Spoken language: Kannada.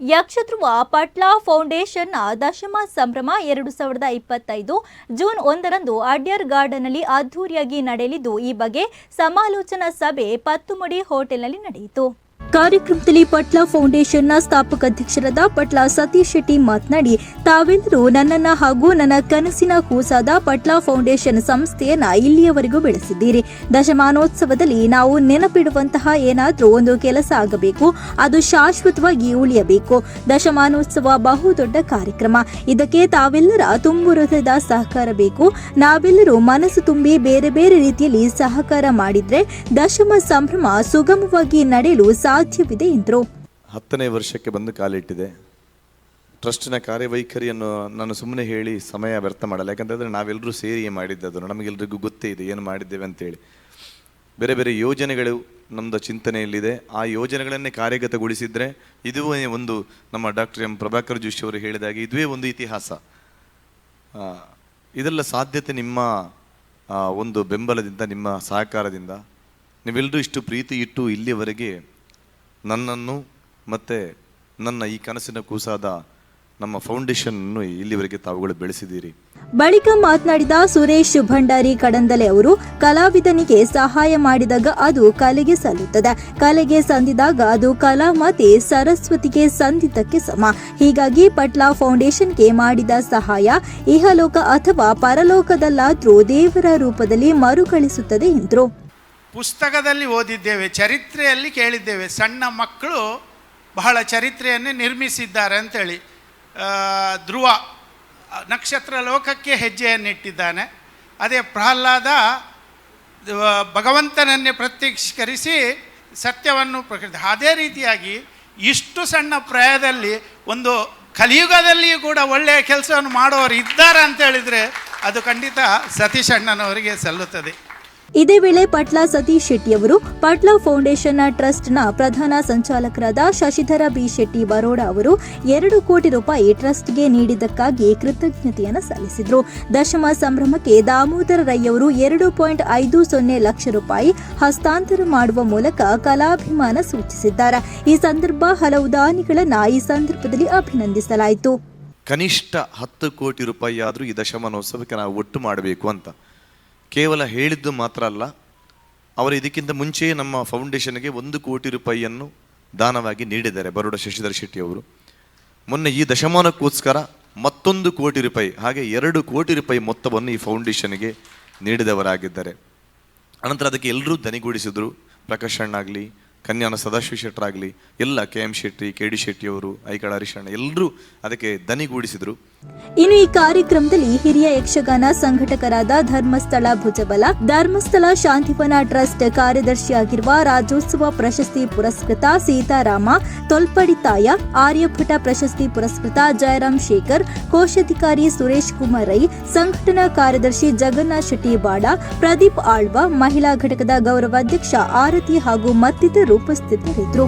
ಯಕ್ಷಧ್ರುವ ಪಟ್ಲಾ ಫೌಂಡೇಶನ್ನ ದಶಮ ಸಂಭ್ರಮ ಎರಡು ಸಾವಿರದ ಇಪ್ಪತ್ತೈದು ಜೂನ್ ಒಂದರಂದು ಅಡ್ಯರ್ ಗಾರ್ಡನ್ನಲ್ಲಿ ಅದ್ದೂರಿಯಾಗಿ ನಡೆಯಲಿದ್ದು, ಈ ಬಗ್ಗೆ ಸಮಾಲೋಚನಾ ಸಭೆ ಪತ್ತುಮಡಿ ಹೋಟೆಲ್ನಲ್ಲಿ ನಡೆಯಿತು. ಕಾರ್ಯಕ್ರಮದಲ್ಲಿ ಪಟ್ಲ ಫೌಂಡೇಶನ್ನ ಸ್ಥಾಪಕ ಅಧ್ಯಕ್ಷರಾದ ಪಟ್ಲ ಸತೀಶ್ ಶೆಟ್ಟಿ ಮಾತನಾಡಿ ತಾವೆಲ್ಲರೂ ನನ್ನನ್ನ ಹಾಗೂ ನನ್ನ ಕನಸಿನ ಕೂಸಾದ ಪಟ್ಲ ಫೌಂಡೇಶನ್ ಸಂಸ್ಥೆಯನ್ನ ಇಲ್ಲಿಯವರೆಗೂ ಬೆಳೆಸಿದ್ದೀರಿ. ದಶಮಾನೋತ್ಸವದಲ್ಲಿ ನಾವು ನೆನಪಿಡುವಂತಹ ಏನಾದರೂ ಒಂದು ಕೆಲಸ ಆಗಬೇಕು, ಅದು ಶಾಶ್ವತವಾಗಿ ಉಳಿಯಬೇಕು. ದಶಮಾನೋತ್ಸವ ಬಹುದೊಡ್ಡ ಕಾರ್ಯಕ್ರಮ. ಇದಕ್ಕೆ ತಾವೆಲ್ಲರ ತುಂಬು ಸಹಕಾರ ಬೇಕು. ನಾವೆಲ್ಲರೂ ಮನಸ್ಸು ತುಂಬಿ ಬೇರೆ ಬೇರೆ ರೀತಿಯಲ್ಲಿ ಸಹಕಾರ ಮಾಡಿದ್ರೆ, ದಶಮ ಸಂಭ್ರಮ ಸುಗಮವಾಗಿ ನಡೆಯಲು ಸಾಧ್ಯವಿದೆ ಎಂದರು. ಹತ್ತನೇ ವರ್ಷಕ್ಕೆ ಬಂದು ಕಾಲಿಟ್ಟಿದೆ. ಟ್ರಸ್ಟಿನ ಕಾರ್ಯವೈಖರಿಯನ್ನು ನಾನು ಸುಮ್ಮನೆ ಹೇಳಿ ಸಮಯ ವ್ಯರ್ಥ ಮಾಡಲ್ಲ. ಯಾಕಂತಂದರೆ ನಾವೆಲ್ಲರೂ ಸೇರಿ ಮಾಡಿದ್ದದು ನಮಗೆಲ್ಲರಿಗೂ ಗೊತ್ತೇ ಇದೆ, ಏನು ಮಾಡಿದ್ದೇವೆ ಅಂತೇಳಿ. ಬೇರೆ ಬೇರೆ ಯೋಜನೆಗಳು ನಮ್ಮದು ಚಿಂತನೆಯಲ್ಲಿದೆ. ಆ ಯೋಜನೆಗಳನ್ನೇ ಕಾರ್ಯಗತಗೊಳಿಸಿದರೆ ಇದುವೇ ಒಂದು ನಮ್ಮ ಡಾಕ್ಟರ್ ಎಂ ಪ್ರಭಾಕರ್ ಜೋಶಿ ಅವರು ಹೇಳಿದಾಗೆ ಇದುವೇ ಒಂದು ಇತಿಹಾಸ. ಇದೆಲ್ಲ ಸಾಧ್ಯತೆ ನಿಮ್ಮ ಒಂದು ಬೆಂಬಲದಿಂದ, ನಿಮ್ಮ ಸಹಕಾರದಿಂದ. ನೀವೆಲ್ಲರೂ ಇಷ್ಟು ಪ್ರೀತಿ ಇಟ್ಟು ಇಲ್ಲಿಯವರೆಗೆ ನನ್ನನ್ನು ಮತ್ತು ನನ್ನ ಈ ಕನಸಿನ ಕೂಸಾದ ನಮ್ಮ ಫೌಂಡೇಶನ್ನನ್ನು ಇಲ್ಲಿವರೆಗೆ ತಾವುಗಳು ಬೆಳೆಸಿದ್ದೀರಿ. ಬಳಿಕ ಮಾತನಾಡಿದ ಸುರೇಶ್ ಭಂಡಾರಿ ಕಡಂದಲೆ ಅವರು, ಕಲಾವಿದನಿಗೆ ಸಹಾಯ ಮಾಡಿದಾಗ ಅದು ಕಲೆಗೆ ಸಲ್ಲುತ್ತದೆ. ಕಲೆಗೆ ಸಂದಿದಾಗ ಅದು ಕಲಾಮಾತೆ ಸರಸ್ವತಿಗೆ ಸಂದಿದ್ದಕ್ಕೆ ಸಮ. ಹೀಗಾಗಿ ಪಟ್ಲಾ ಫೌಂಡೇಶನ್ಗೆ ಮಾಡಿದ ಸಹಾಯ ಇಹಲೋಕ ಅಥವಾ ಪರಲೋಕದಲ್ಲಾದ್ರೂ ದೇವರ ರೂಪದಲ್ಲಿ ಮರುಕಳಿಸುತ್ತದೆ ಎಂದರು. ಪುಸ್ತಕದಲ್ಲಿ ಓದಿದ್ದೇವೆ ಚರಿತ್ರೆಯಲ್ಲಿ ಕೇಳಿದ್ದೇವೆ. ಸಣ್ಣ ಮಕ್ಕಳು ಬಹಳ ಚರಿತ್ರೆಯನ್ನೇ ನಿರ್ಮಿಸಿದ್ದಾರೆ ಅಂತೇಳಿ ಆ, ಧ್ರುವ ನಕ್ಷತ್ರ ಲೋಕಕ್ಕೆ ಹೆಜ್ಜೆಯನ್ನಿಟ್ಟಿದ್ದಾನೆ. ಅದೇ ಪ್ರಹ್ಲಾದ ಭಗವಂತನನ್ನೇ ಪ್ರತ್ಯಕ್ಷೀಕರಿಸಿ ಸತ್ಯವನ್ನು ಪ್ರಕೃತಿ ಅದೇ ರೀತಿಯಾಗಿ ಇಷ್ಟು ಸಣ್ಣ ಪ್ರಾಯದಲ್ಲಿ ಒಂದು ಕಲಿಯುಗದಲ್ಲಿಯೂ ಕೂಡ ಒಳ್ಳೆಯ ಕೆಲಸವನ್ನು ಮಾಡೋರು ಇದ್ದಾರೆ ಅಂತ ಹೇಳಿದರೆ ಅದು ಖಂಡಿತ ಸತೀಶ್ ಅಣ್ಣನವರಿಗೆ ಸಲ್ಲುತ್ತದೆ. ಇದೇ ವೇಳೆ ಪಟ್ಲಾ ಸತೀಶ್ ಶೆಟ್ಟಿ ಅವರು ಪಟ್ಲಾ ಫೌಂಡೇಶನ್ ಟ್ರಸ್ಟ್ನ ಪ್ರಧಾನ ಸಂಚಾಲಕರಾದ ಶಶಿಧರ ಬಿ ಶೆಟ್ಟಿ ಬರೋಡಾ ಅವರು ಎರಡು ಕೋಟಿ ರೂಪಾಯಿ ಟ್ರಸ್ಟ್ಗೆ ನೀಡಿದ್ದಕ್ಕಾಗಿ ಕೃತಜ್ಞತೆಯನ್ನು ಸಲ್ಲಿಸಿದರು. ದಶಮ ಸಂಭ್ರಮಕ್ಕೆ ದಾಮೋದರ ರೈ ಅವರು ಎರಡು ಪಾಯಿಂಟ್ ಐದು ಸೊನ್ನೆ ಲಕ್ಷ ರೂಪಾಯಿ ಹಸ್ತಾಂತರ ಮಾಡುವ ಮೂಲಕ ಕಲಾಭಿಮಾನ ಸೂಚಿಸಿದ್ದಾರೆ. ಈ ಸಂದರ್ಭ ಹಲವು ದಾನಿಗಳನ್ನು ಈ ಸಂದರ್ಭದಲ್ಲಿ ಅಭಿನಂದಿಸಲಾಯಿತು. ಕನಿಷ್ಠ ಹತ್ತು ಕೋಟಿ ರೂಪಾಯಿ ಆದರೂ ಈ ದಶಮಾನೋತ್ಸವಕ್ಕೆ ನಾವು ಒಟ್ಟು ಮಾಡಬೇಕು ಅಂತ. ಕೇವಲ ಹೇಳಿದ್ದು ಮಾತ್ರ ಅಲ್ಲ, ಅವರು ಇದಕ್ಕಿಂತ ಮುಂಚೆಯೇ ನಮ್ಮ ಫೌಂಡೇಶನ್ಗೆ ಒಂದು ಕೋಟಿ ರೂಪಾಯಿಯನ್ನು ದಾನವಾಗಿ ನೀಡಿದ್ದಾರೆ ಬರೋಡ ಶಶಿಧರ್ ಶೆಟ್ಟಿಯವರು ಮೊನ್ನೆ ಈ ದಶಮಾನಕ್ಕೋಸ್ಕರ ಮತ್ತೊಂದು ಕೋಟಿ ರೂಪಾಯಿ, ಹಾಗೆ ಎರಡು ಕೋಟಿ ರೂಪಾಯಿ ಮೊತ್ತವನ್ನು ಈ ಫೌಂಡೇಶನ್ಗೆ ನೀಡಿದವರಾಗಿದ್ದಾರೆ. ಅನಂತರ ಅದಕ್ಕೆ ಎಲ್ಲರೂ ದನಿಗೂಡಿಸಿದರು, ಪ್ರಕಾಶ್ ಅಣ್ಣಾಗಲಿ ಕನ್ಯಾನ ಸದಾಶಿವ ಶೆಟ್ಟರಾಗಲಿ ಎಲ್ಲ K M Shetty, K D Shetty ಅವರು ಐಕಳ ಹರಿಶಣ್ಣ ಎಲ್ಲರೂ ಅದಕ್ಕೆ ದನಿಗೂಡಿಸಿದ್ರು. ಇನ್ನು ಈ ಕಾರ್ಯಕ್ರಮದಲ್ಲಿ ಹಿರಿಯ ಯಕ್ಷಗಾನ ಸಂಘಟಕರಾದ ಧರ್ಮಸ್ಥಳ ಭುಜಬಲ, ಧರ್ಮಸ್ಥಳ ಶಾಂತಿವನ ಟ್ರಸ್ಟ್ ಕಾರ್ಯದರ್ಶಿಯಾಗಿರುವ ರಾಜ್ಯೋತ್ಸವ ಪ್ರಶಸ್ತಿ ಪುರಸ್ಕೃತ ಸೀತಾರಾಮ ತೊಲ್ಪಡಿತಾಯ ಆರ್ಯಭಟ ಪ್ರಶಸ್ತಿ ಪುರಸ್ಕೃತ ಜಯರಾಮ್ ಶೇಖರ್, ಕೋಶಾಧಿಕಾರಿ ಸುರೇಶ್ ಕುಮಾರ್ ರೈ ಸಂಘಟನಾ ಕಾರ್ಯದರ್ಶಿ ಜಗನ್ನಾಥ್ ಶೆಟ್ಟಿ ಬಾಡ ಪ್ರದೀಪ್ ಆಳ್ವ, ಮಹಿಳಾ ಘಟಕದ ಗೌರವಾಧ್ಯಕ್ಷ ಆರತಿ ಹಾಗೂ ಮತ್ತಿತರರು ಉಪಸ್ಥಿತರಿದ್ದರು.